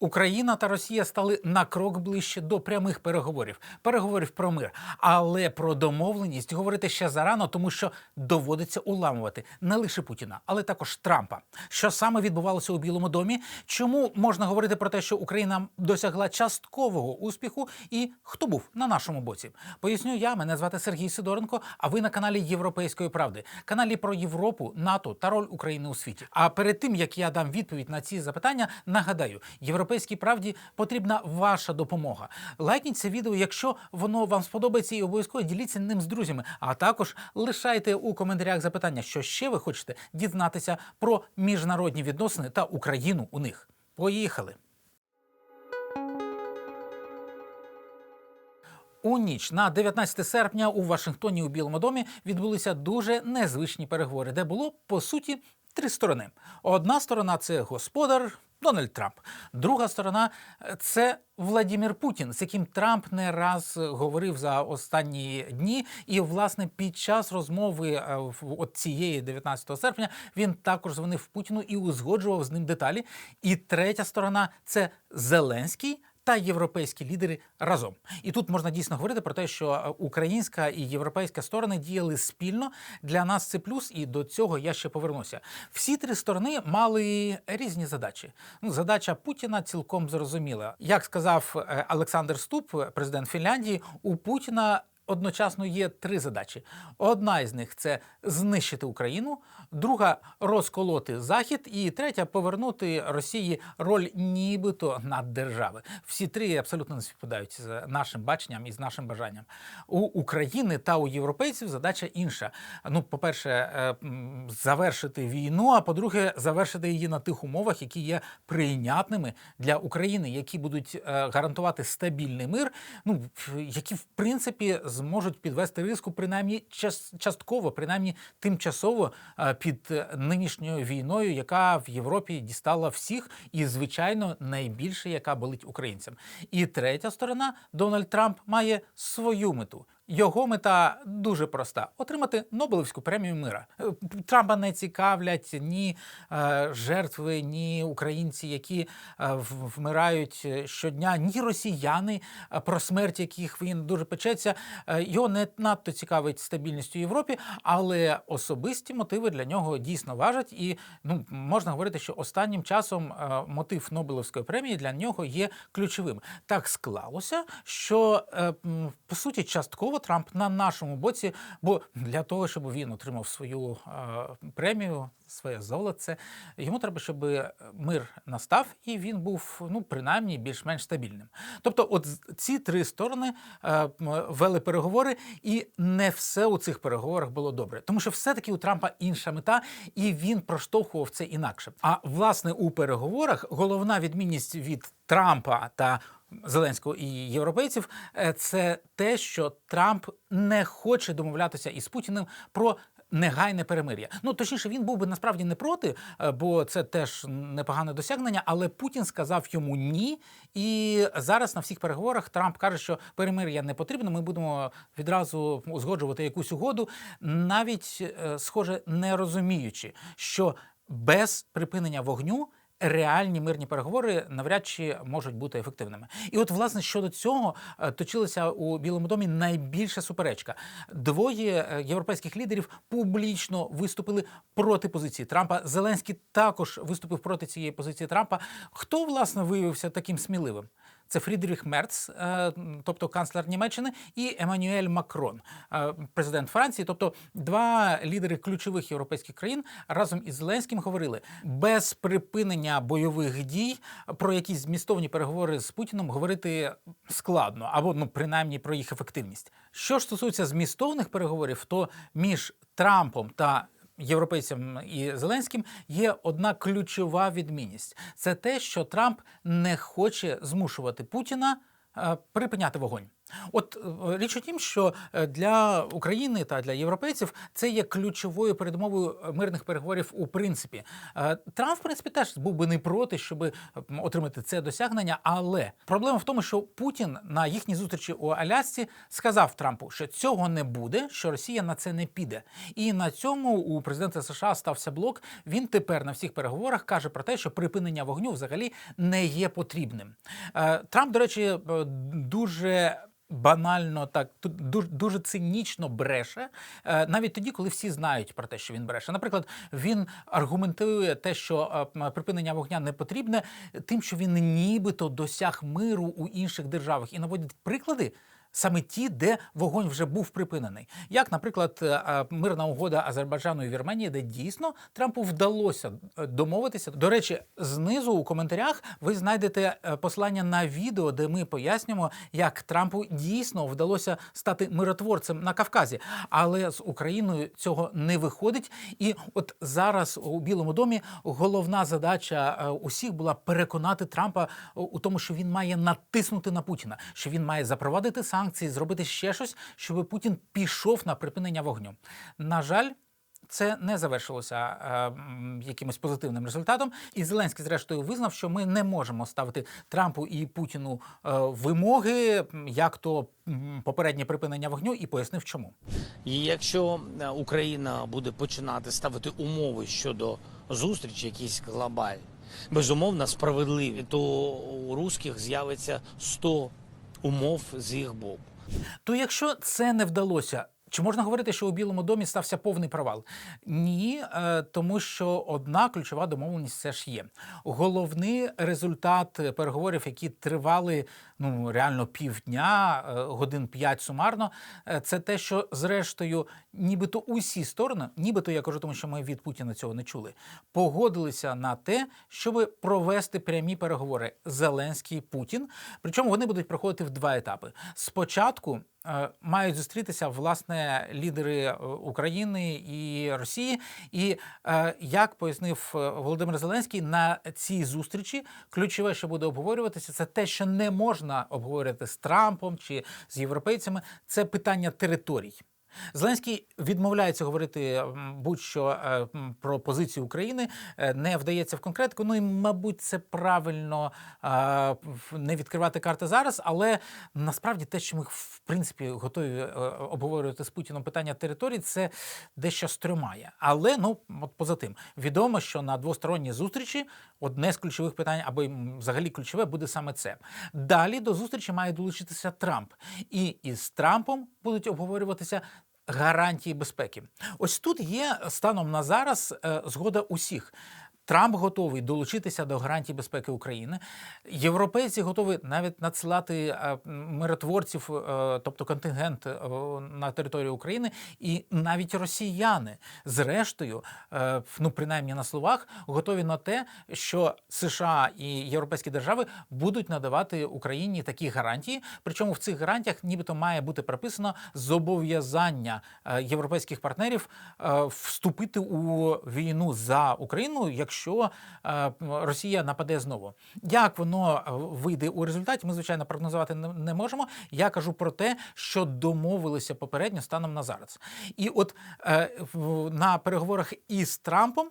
Україна та Росія стали на крок ближче до прямих переговорів, переговорів про мир. Але про домовленість говорити ще зарано, тому що доводиться уламувати не лише Путіна, але також Трампа. Що саме відбувалося у Білому домі? Чому можна говорити про те, що Україна досягла часткового успіху, і хто був на нашому боці? Поясню я. Мене звати Сергій Сидоренко. А ви на каналі Європейської правди, каналі про Європу, НАТО та роль України у світі. А перед тим як я дам відповідь на ці запитання, нагадаю, європейській правді потрібна ваша допомога. Лайкніть це відео, якщо воно вам сподобається, і обов'язково діліться ним з друзями. А також лишайте у коментарях запитання, що ще ви хочете дізнатися про міжнародні відносини та Україну у них. Поїхали! У ніч на 19 серпня у Вашингтоні у Білому домі відбулися дуже незвичні переговори, де було по суті три сторони. Одна сторона це господар Дональд Трамп, друга сторона е, це Владімір Путін, з яким Трамп не раз говорив за останні дні. І власне під час розмови е, от цієї 19 серпня він також дзвонив Путіну і узгоджував з ним деталі. І третя сторона це Зеленський та європейські лідери разом. І тут можна дійсно говорити про те, що е, українська і європейська сторони діяли спільно. Для нас це плюс, і до цього я ще повернуся. Всі три сторони мали різні задачі. Ну, задача Путіна цілком зрозуміла. Як сказав е, Олександр Ступ, президент Фінляндії, у Путіна. Одночасно є три задачі. Одна із них це знищити Україну, друга розколоти Захід, і третя повернути Росії роль нібито наддержави. Всі три абсолютно не співпадають з нашим баченням і з нашим бажанням. У України та у європейців задача інша. Ну, по-перше, е, завершити війну, а по-друге, завершити її на тих умовах, які є прийнятними для України, які будуть е, гарантувати стабільний мир, ну які в принципі зможуть підвести риску, принаймні час, частково, принаймні тимчасово е, під е, нинішньою війною, яка в Європі дістала всіх, і звичайно найбільше, яка болить українцям. І третя сторона Дональд Трамп має свою мету. Його мета дуже проста: отримати Нобелівську премію мира. Е, Трампа не цікавлять ні е, жертви, ні українці, які е, вмирають е, щодня, ні росіяни, е, про смерть яких він дуже печеться. Е, Його не надто цікавить стабільність у Європі, але особисті мотиви для нього дійсно важать. І ну можна говорити, що останнім часом е, мотив Нобелівської премії для нього є ключовим. Так склалося, що е, по суті частково Трамп на нашому боці, бо для того, щоб він отримав свою премію, своє золоце, йому треба, щоб мир настав і він був ну принаймні більш-менш стабільним. Тобто, от ці три сторони вели переговори, і не все у цих переговорах було добре, тому що все-таки у Трампа інша мета, і він проштовхував це інакше. А власне у переговорах головна відмінність від Трампа та Зеленського і європейців е, це те, що Трамп не хоче домовлятися із Путіним про. Негайне перемир'я. Ну точніше, він був би насправді не проти, е, бо це теж непогане досягнення. Але Путін сказав йому ні. І зараз на всіх переговорах Трамп каже, що перемир'я не потрібно. Ми будемо відразу узгоджувати якусь угоду, навіть е, схоже, не розуміючи, що без припинення вогню реальні мирні переговори навряд чи можуть бути ефективними. І от, власне, щодо цього е, точилася у Білому домі найбільша суперечка. Двоє е, європейських лідерів публічно виступили проти позиції Трампа. Зеленський також виступив проти цієї позиції Трампа. Хто власне виявився таким сміливим? Це Фрідріх Мерц, е, тобто канцлер Німеччини, і Еммануель Макрон, е, президент Франції. Тобто два лідери ключових європейських країн разом із Зеленським говорили без припинення бойових дій про якісь змістовні переговори з Путіном говорити складно, або ну принаймні про їх ефективність. Що ж стосується змістовних переговорів, то між Трампом та європейцям і Зеленським є одна ключова відмінність: це те, що Трамп не хоче змушувати Путіна е, припиняти вогонь. От е, річ у тім, що е, для України та для європейців це є ключовою передмовою е, мирних переговорів у принципі. Трамп, в принципі, теж був би не проти, щоб отримати це досягнення. Але проблема в тому, що Путін на їхній зустрічі у Алясці сказав Трампу, що цього не буде, що Росія на це не піде. І на цьому у президента США стався блок. Він тепер на всіх переговорах каже про те, що припинення вогню взагалі не є потрібним. Трамп, до речі, дуже. Банально так дуже, дуже цинічно бреше, е, навіть тоді, коли всі знають про те, що він бреше. Наприклад, він аргументує те, що е, припинення вогня не потрібне, тим, що він нібито досяг миру у інших державах, і наводить приклади. Саме ті, де вогонь вже був припинений, як, наприклад, е, мирна угода Азербайджану і Вірменії, де дійсно Трампу вдалося е, домовитися. До речі, знизу у коментарях ви знайдете е, посилання на відео, де ми пояснюємо, як Трампу дійсно вдалося стати миротворцем на Кавказі, але з Україною цього не виходить. І от зараз у Білому домі головна задача усіх була переконати Трампа у тому, що він має натиснути на Путіна, що він має запровадити санкції, зробити ще щось, щоб Путін пішов на припинення вогню. На жаль. Це не завершилося е, якимось позитивним результатом, і Зеленський, зрештою, визнав, що ми не можемо ставити Трампу і Путіну е, вимоги, як то попереднє припинення вогню, і пояснив, чому. І якщо е, Україна буде починати ставити умови щодо зустрічі, якісь глобальні, безумовно справедливі, то у русських з'явиться 100 умов з їх боку. То якщо це не вдалося, чи можна говорити, що у Білому домі стався повний провал? Ні, е, тому що одна ключова домовленість все ж є. Головний результат переговорів, які тривали ну реально півдня, е, годин п'ять сумарно, е, це те, що зрештою, нібито усі сторони, нібито я кажу, тому що ми від Путіна цього не чули, погодилися на те, щоб провести прямі переговори Зеленський Путін. Причому вони будуть проходити в два етапи. Спочатку мають зустрітися власне лідери е, України і Росії. І е, як пояснив е, Володимир Зеленський, на цій зустрічі ключове, що буде обговорюватися, це те, що не можна обговорювати з Трампом чи з європейцями, це питання територій. Зеленський відмовляється говорити будь-що е, про позицію України, е, не вдається в конкретику. Ну і, мабуть, це правильно е, не відкривати карти зараз. Але насправді те, що ми в принципі готові обговорювати з Путіном питання територій, це дещо стримає. Але ну от поза тим, відомо, що на двосторонній зустрічі одне з ключових питань, або взагалі ключове, буде саме це. Далі до зустрічі має долучитися Трамп, і із Трампом будуть обговорюватися. Гарантії безпеки. Ось тут є станом на зараз е, згода усіх. Трамп готовий долучитися до гарантій безпеки України. Європейці готові навіть надсилати е, миротворців, е, тобто контингент е, на територію України, і навіть росіяни, зрештою, ну принаймні на словах, готові на те, що США і європейські держави будуть надавати Україні такі гарантії. Причому в цих гарантіях, нібито, має бути прописано зобов'язання європейських партнерів вступити у війну за Україну, якщо е, Росія нападе знову. Як воно е, вийде у результаті, ми звичайно прогнозувати не- не можемо. Я кажу про те, що домовилися попередньо станом на зараз. І от е, на переговорах із Трампом.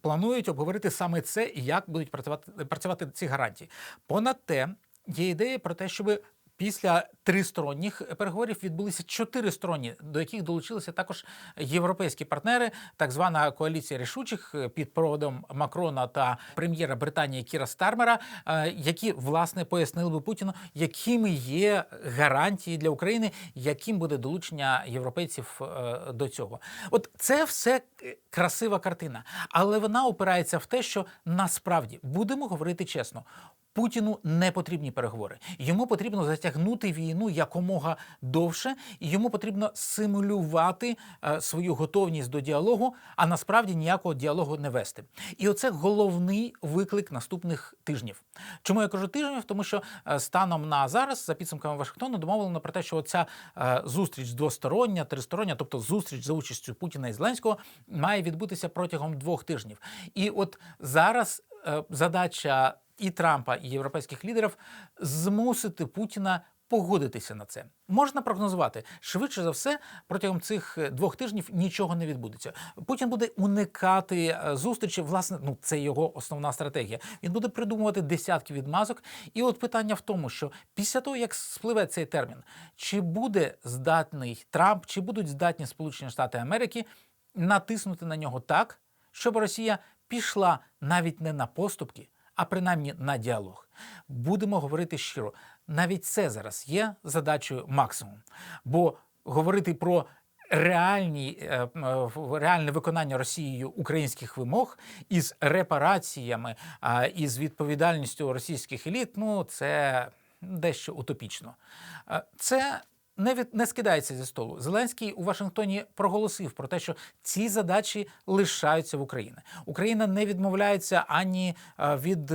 Планують обговорити саме це і як будуть працювати, працювати ці гарантії. Понад те, є ідея про те, щоб після тристоронніх переговорів відбулися чотиристоронні, до яких долучилися також європейські партнери, так звана коаліція рішучих е, під проводом Макрона та прем'єра Британії Кіра Стармера, е, які власне пояснили би Путіну, якими є гарантії для України, яким буде долучення європейців е, до цього. От це все красива картина, але вона опирається в те, що насправді будемо говорити чесно. Путіну не потрібні переговори. Йому потрібно затягнути війну якомога довше, і йому потрібно симулювати е, свою готовність до діалогу, а насправді ніякого діалогу не вести. І оце головний виклик наступних тижнів. Чому я кажу тижнів? Тому що е, станом на зараз, за підсумками Вашингтону, домовлено про те, що ця зустріч двостороння, тристороння, тобто зустріч за участю Путіна і Зеленського, має відбутися протягом двох тижнів. І от зараз е, задача і Трампа, і європейських лідерів змусити Путіна погодитися на це. Можна прогнозувати, швидше за все, протягом цих е, двох тижнів нічого не відбудеться. Путін буде уникати е, зустрічі. Власне, ну це його основна стратегія. Він буде придумувати десятки відмазок. І от питання в тому, що після того, як спливе цей термін, чи буде здатний Трамп, чи будуть здатні Сполучені Штати Америки натиснути на нього так, щоб Росія пішла навіть не на поступки, а принаймні на діалог. Будемо говорити щиро, навіть це зараз є задачею максимум. Бо говорити про реальні, е, е, реальне виконання Росією українських вимог із репараціями, із відповідальністю російських еліт, ну це дещо утопічно. Е, Це не від не скидається зі столу. Зеленський у Вашингтоні проголосив про те, що ці задачі лишаються в Україні. Україна не відмовляється ані е, від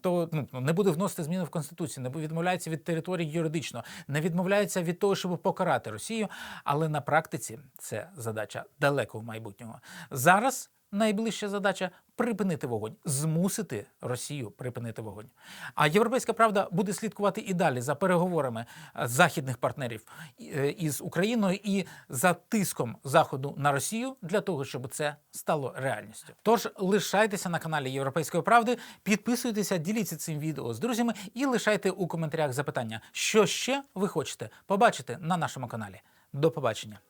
того, ну не буде вносити зміни в конституцію, не відмовляється від території юридично, не відмовляється від того, щоб покарати Росію. Але на практиці це задача далеко в майбутнього. Зараз найближча задача припинити вогонь, змусити Росію припинити вогонь. А європейська правда буде слідкувати і далі за переговорами е, західних партнерів е, із Україною і за тиском заходу на Росію для того, щоб це стало реальністю. Тож лишайтеся на каналі Європейської правди, підписуйтеся, діліться цим відео з друзями і лишайте у коментарях запитання, що ще ви хочете побачити на нашому каналі. До побачення.